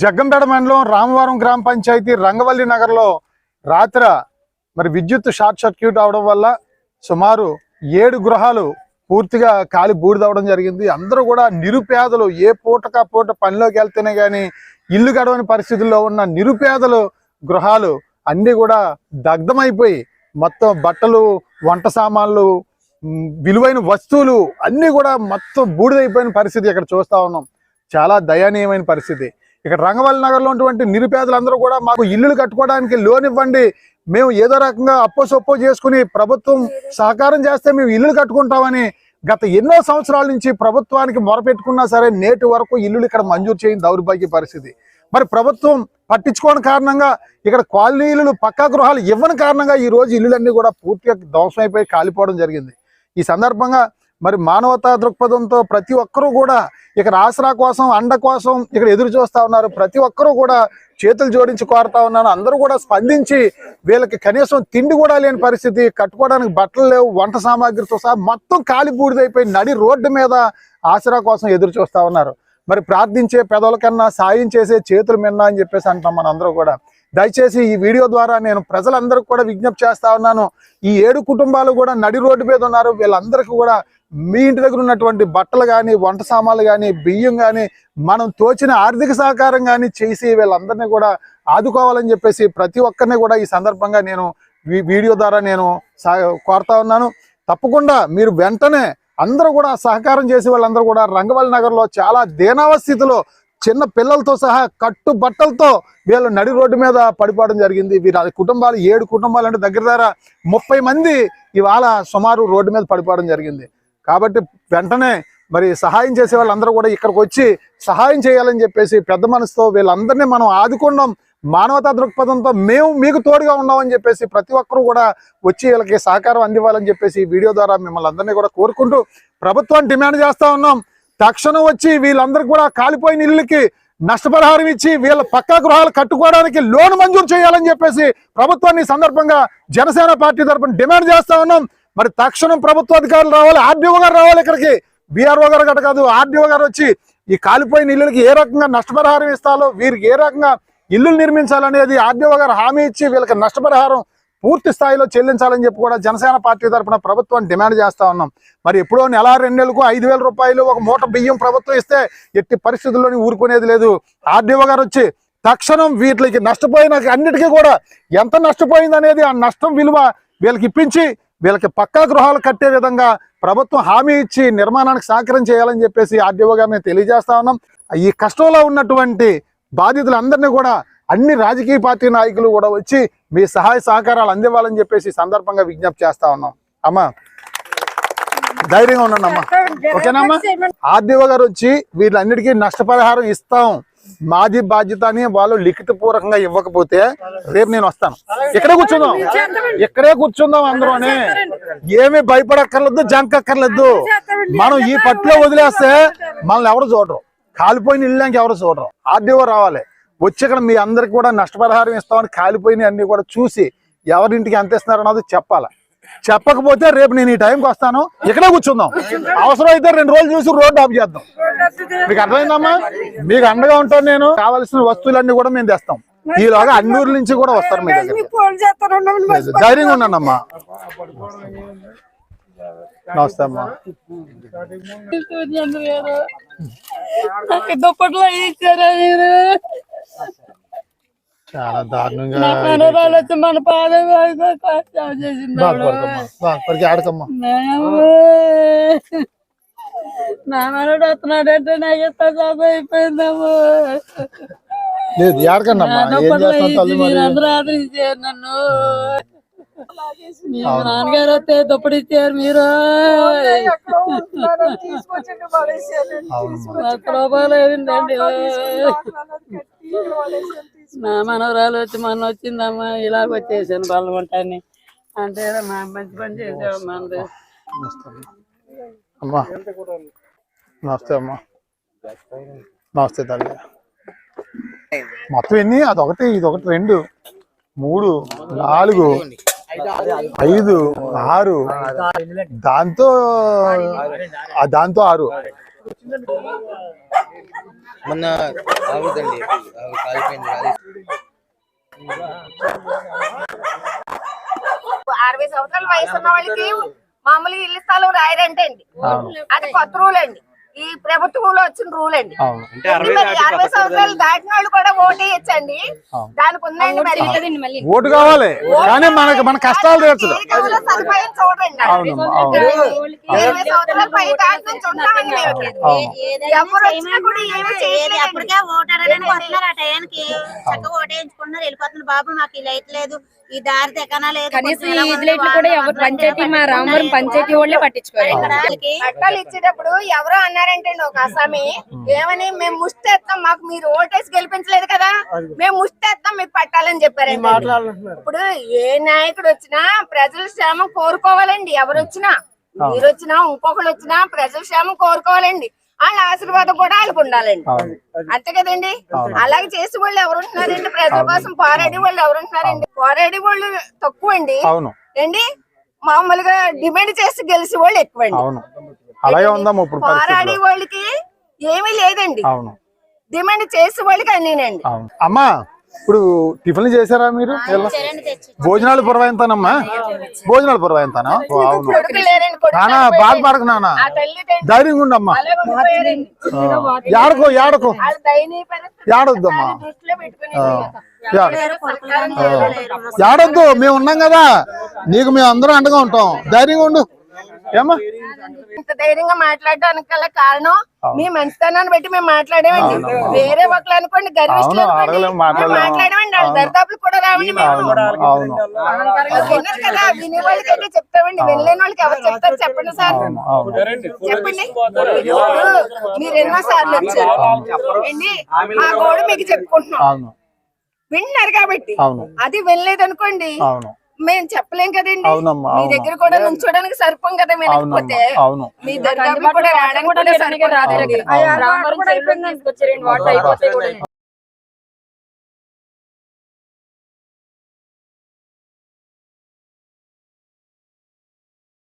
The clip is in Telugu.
జగ్గంపేట మండలం రామవరం గ్రామ పంచాయతీ రంగవల్లి నగర్లో రాత్ర మరి విద్యుత్ షార్ట్ సర్క్యూట్ అవడం వల్ల సుమారు ఏడు గృహాలు పూర్తిగా కాలి బూడిదవడం జరిగింది. అందరూ కూడా నిరుపేదలు ఏ పూటకా పూట పనిలోకి వెళ్తేనే కానీ ఇల్లు గడవని పరిస్థితుల్లో ఉన్న నిరుపేదలు గృహాలు అన్నీ కూడా దగ్ధమైపోయి మొత్తం బట్టలు వంట సామాన్లు విలువైన వస్తువులు అన్నీ కూడా మొత్తం బూడిదైపోయిన పరిస్థితి ఇక్కడ చూస్తా ఉన్నాం. చాలా దయనీయమైన పరిస్థితి. ఇక్కడ రంగవల్లి నగర్లో ఉన్నటువంటి నిరుపేదలందరూ కూడా మాకు ఇల్లులు కట్టుకోవడానికి లోన్ ఇవ్వండి. మేము ఏదో రకంగా అప్పో సొప్పో చేసుకుని ప్రభుత్వం సహకారం చేస్తే మేము ఇల్లులు కట్టుకుంటామని గత ఎన్నో సంవత్సరాల నుంచి ప్రభుత్వానికి మొరపెట్టుకున్నా సరే నేటి వరకు ఇల్లులు ఇక్కడ మంజూరు చేయని దౌర్భాగ్య పరిస్థితి. మరి ప్రభుత్వం పట్టించుకోని కారణంగా ఇక్కడ కాలనీలు పక్కా గృహాలు ఇవ్వని కారణంగా ఈ రోజు ఇల్లులన్నీ కూడా పూర్తిగా ధ్వంసమైపోయి కాలిపోవడం జరిగింది. ఈ సందర్భంగా మరి మానవతా దృక్పథంతో ప్రతి ఒక్కరూ కూడా ఇక్కడ ఆసరా కోసం అండ కోసం ఇక్కడ ఎదురు చూస్తా ఉన్నారు. ప్రతి ఒక్కరూ కూడా చేతులు జోడించి కోరుతా ఉన్నాను అందరూ కూడా స్పందించి వీళ్ళకి కనీసం తిండి కూడా లేని పరిస్థితి కట్టుకోవడానికి బట్టలు లేవు వంట సామాగ్రితో సహా మొత్తం కాలి బూడిదైపోయి నడి రోడ్డు మీద ఆసరా కోసం ఎదురు చూస్తా ఉన్నారు. మరి ప్రార్థించే పెదవుల కన్నా సాయం చేసే చేతులు మిన్నా అని చెప్పేసి అంటాం మనందరూ కూడా. దయచేసి ఈ వీడియో ద్వారా నేను ప్రజలందరికీ కూడా విజ్ఞప్తి చేస్తా ఉన్నాను. ఈ ఏడు కుటుంబాలు కూడా నడి రోడ్డు మీద ఉన్నారు. వీళ్ళందరికీ కూడా మీ ఇంటి దగ్గర ఉన్నటువంటి బట్టలు కానీ వంట సామాన్లు కానీ బియ్యం కానీ మనం తోచిన ఆర్థిక సహకారం కానీ చేసి వీళ్ళందరినీ కూడా ఆదుకోవాలని చెప్పేసి ప్రతి ఒక్కరిని కూడా ఈ సందర్భంగా నేను వీ- వీడియో ద్వారా నేను కోరుతా ఉన్నాను. తప్పకుండా మీరు వెంటనే అందరూ కూడా సహకారం చేసే వాళ్ళందరూ కూడా రంగవల్లి నగర్లో చాలా దీనావస్థితిలో చిన్న పిల్లలతో సహా కట్టు బట్టలతో వీళ్ళు నడి రోడ్డు మీద పడిపోవడం జరిగింది. వీరి కుటుంబాలు ఏడు కుటుంబాలు అంటే దగ్గర దగ్గర ముప్పై మంది ఇవాళ సుమారు రోడ్డు మీద పడిపోవడం జరిగింది. కాబట్టి వెంటనే మరి సహాయం చేసే వాళ్ళందరూ కూడా ఇక్కడికి వచ్చి సహాయం చేయాలని చెప్పేసి పెద్ద మనసుతో వీళ్ళందరినీ మనం ఆదుకున్నాం. మానవతా దృక్పథంతో మేము మీకు తోడుగా ఉన్నామని చెప్పేసి ప్రతి ఒక్కరూ కూడా వచ్చి వీళ్ళకి సహకారం అందివ్వాలని చెప్పేసి వీడియో ద్వారా మిమ్మల్ని అందరినీ కూడా కోరుకుంటూ ప్రభుత్వాన్ని డిమాండ్ చేస్తా ఉన్నాం. తక్షణం వచ్చి వీళ్ళందరికీ కూడా కాలిపోయిన ఇళ్ళకి నష్టపరిహారం ఇచ్చి వీళ్ళ పక్కా గృహాలు కట్టుకోవడానికి లోన్ మంజూరు చేయాలని చెప్పేసి ప్రభుత్వాన్ని సందర్భంగా జనసేన పార్టీ తరఫున డిమాండ్ చేస్తా ఉన్నాం. మరి తక్షణం ప్రభుత్వ అధికారులు రావాలి ఆర్డీఓ గారు రావాలి ఇక్కడికి. బీఆర్ఓ గారు గట కాదు ఆర్డీఓ గారు వచ్చి ఈ కాలిపోయిన ఇళ్ళకి ఏ రకంగా నష్టపరిహారం ఇస్తాలో వీరికి ఏ రకంగా ఇల్లులు నిర్మించాలనేది ఆర్డీఓ గారు హామీ ఇచ్చి వీళ్ళకి నష్టపరిహారం పూర్తి స్థాయిలో చెల్లించాలని చెప్పి కూడా జనసేన పార్టీ తరఫున ప్రభుత్వాన్ని డిమాండ్ చేస్తా ఉన్నాం. మరి ఎప్పుడో నెల రెండు నెలలకు ఐదు వేల రూపాయలు ఒక మూట బియ్యం ప్రభుత్వం ఇస్తే ఎట్టి పరిస్థితుల్లోని ఊరుకునేది లేదు. ఆర్డీఓ గారు వచ్చి తక్షణం వీటికి నష్టపోయిన అన్నిటికీ కూడా ఎంత నష్టపోయింది అనేది ఆ నష్టం విలువ వీళ్ళకి ఇప్పించి వీళ్ళకి పక్కా గృహాలు కట్టే విధంగా ప్రభుత్వం హామీ ఇచ్చి నిర్మాణానికి సహకారం చేయాలని చెప్పేసి ఆర్డీఓ గారిని తెలియజేస్తా ఉన్నాం. ఈ కష్టంలో ఉన్నటువంటి బాధితులందరినీ కూడా అన్ని రాజకీయ పార్టీ నాయకులు కూడా వచ్చి మీ సహాయ సహకారాలు అందివ్వాలని చెప్పేసి సందర్భంగా విజ్ఞప్తి చేస్తా ఉన్నాం. అమ్మా ధైర్యంగా ఉండండి అమ్మా. ఓకేనమ్మా ఆర్డీఓ గారు వచ్చి వీళ్ళన్నిటికీ నష్టపరిహారం ఇస్తాం. మాది బాధ్యత అని వాళ్ళు లిఖిత పూర్వకంగా ఇవ్వకపోతే రేపు నేను వస్తాను. ఇక్కడే కూర్చుందాం. ఇక్కడే కూర్చుందాం అందరూనే ఏమి భయపడక్కర్లేదు జంకక్కర్లేదు. మనం ఈ పట్టులో వదిలేస్తే మనల్ని ఎవరు చూడరు. కాలిపోయిన ఇళ్ళకి ఎవరు చూడరు. ఆర్డీఓ రావాలి. వచ్చి ఇక్కడ మీ అందరికి కూడా నష్టపరిహారం ఇస్తామని కాలిపోయిన అన్ని కూడా చూసి ఎవరింటికి ఎంత ఇస్తున్నారు అన్నది చెప్పాలి. చెప్పకపోతే రేపు నేను ఈ టైంకి వస్తాను. ఇక్కడే కూర్చుందాం. అవసరం అయితే రెండు రోజులు చూసి రోడ్డు ఆఫ్ చేద్దాం. మీకు అర్థమైందమ్మా? మీకు అండగా ఉంటాను నేను. కావాల్సిన వస్తువులన్నీ కూడా మేము తెస్తాం. ఈలోగా అన్నూరు నుంచి కూడా వస్తారు మీ దగ్గర ధైర్యంగా ఉన్నానమ్మా నమస్తే అమ్మా. దుప్పట్లో ఇచ్చారా మీరు? చాలా దారుణంగా మన పాదం చేసింది ఆడకమ్మా. నా మనోడు వస్తున్నాడంటే నాకు ఎంత సాధ అయిపోయిందమ్మా లేదు ఏడకన్నమ్మా నా ఏం దుప్పట్లో చేస్తాం ఇచ్చి తల్లి మరి? మీరు అందరూ ఆదరించారు నన్ను. నాన్నగారు వస్తే దుప్పటి ఇచ్చారు మీరు. లక్ష రూపాయలు అయిందండి నా మనవరాలు వచ్చి మొన్న వచ్చిందమ్మా ఇలాగ వచ్చేసాను బల్లమంటాన్ని అంటే మా మంచి పని నమస్తే అమ్మా. నమస్తే అమ్మా. నమస్తే తల్లి. మొత్తం ఎన్ని? అదొకటి ఇదొకటి రెండు మూడు నాలుగు ఐదు ఆరు. దాంతో ఆ దాంతో ఆరు. మొన్న కాలిపోయింది అరవై సంవత్సరాల వయసు ఉన్న వాళ్ళకి మామూలు ఇల్లు స్థలం రాయరంటే అండి అది కొత్త రూల్ అండి. ఈ ప్రభుత్వంలో వచ్చిన రూల్ అండి. అరవై సంవత్సరాలు దాటిన వాళ్ళు కూడా ఓటేయచ్చండి అవును. దానికి ఉందండి మరి ఓటు కావాలి. కానీ మనకి మన కష్టాలు తీర్చదు సదుపాయం చూడండి. అవునమ్మా అవును. ఇరవై సంవత్సరాల పై దాటి నుంచి ఉంటామండి మేము అవును. ఎవరు వచ్చినా కూడా ఏమీ చేయట్లేదండి. అప్పటికే ఓటారని వస్తున్నారు ఆ టయానికి. చక్కగా ఓటేయించుకున్నారు వెళ్ళిపోతున్నారు బాబు మాకు ఇలా లేదు. ఈ దారి తెకనా లేదు. కనీసం ఈ ఇది లైట్లు కూడా ఎవరు పంచాయతీ మా రామవరం పంచాయతీ వాళ్ళే పట్టించుకోరు. వాళ్ళకి పట్టాలు ఇచ్చేటప్పుడు ఎవరో అన్నారంటే ఒక అసామి ఏమని మేము ముష్టేస్తాం మాకు మీరు ఓటేసి గెలిపించలేదు కదా మేము ముష్టేస్తాం మీకు పట్టాలని చెప్పారండి. ఇప్పుడు ఏ నాయకుడు వచ్చినా ప్రజల క్షేమం కోరుకోవాలండి. ఎవరు వచ్చినా మీరు వచ్చినా ఇంకొకరు వచ్చినా ప్రజల క్షేమం కోరుకోవాలండి. వాళ్ళ ఆశీర్వాదం కూడా వాళ్ళకు ఉండాలండి. అంతే కదండి? అలాగే చేసే వాళ్ళు ఎవరు ఉంటున్నారండి? ప్రజల కోసం పోరాడే వాళ్ళు ఎవరు ఉంటున్నారండి? పోరాడే వాళ్ళు తక్కువ అండి. ఏంటి? మామూలుగా డిమాండ్ చేసి గెలిచే వాళ్ళు ఉందమ్మా ఇప్పుడు పోరాడే వాళ్ళకి ఏమీ లేదండి. డిమాండ్ చేసే వాళ్ళకి అన్నీనండి. అమ్మా! ఇప్పుడు టిఫిన్లు చేశారా మీరు? భోజనాలు పురవాయింతానమ్మా? భోజనాలు పురవాయింతానా? అవును కొడుకు నానా బాధపడకు ధైర్యంగా ఉండమ్మా. ఏడకో ఏడకో ఏడొద్దమ్మా. ఏడొద్దు మేము ఉన్నాం కదా. నీకు మేము అందరం అండగా ఉంటాం. ధైర్యంగా ఉండు. ఇంత ధైర్యంగా మాట్లాడడానికి గల కారణం మీ మంచితనాన్ని బట్టి మేము మాట్లాడేమండి వేరే ఒకళ్ళు అనుకోండి గర్విష్ఠులు అవును, అనుకోండి. అడగలేం, మాట్లాడలేం. మేము మాట్లాడమండి వాళ్ళ దరిదాపులు కూడా రావండి మేము. అవును అవును. విన్నారు కదా వినే వాళ్ళకి అయితే చెప్తామండి. వినలేని వాళ్ళకి ఎవరు చెప్తారు చెప్పండి సార్. అవును అవును. చెప్పండి. ఇప్పుడు మీరు ఎన్నో సార్లు వచ్చారు? ఏంటి? మా గోడు మీకు చెప్పుకుంటున్నాం. అవును. విన్నారు కాబట్టి. అవును. అది వినలేదు అనుకోండి అవును. మేము చెప్పలేం కదండి. మీ దగ్గర కూడా నుంచోడానికి సరిపోం కదా వినకపోతే మీ దగ్గర కూడా రావడానికి కూడా సరిపోం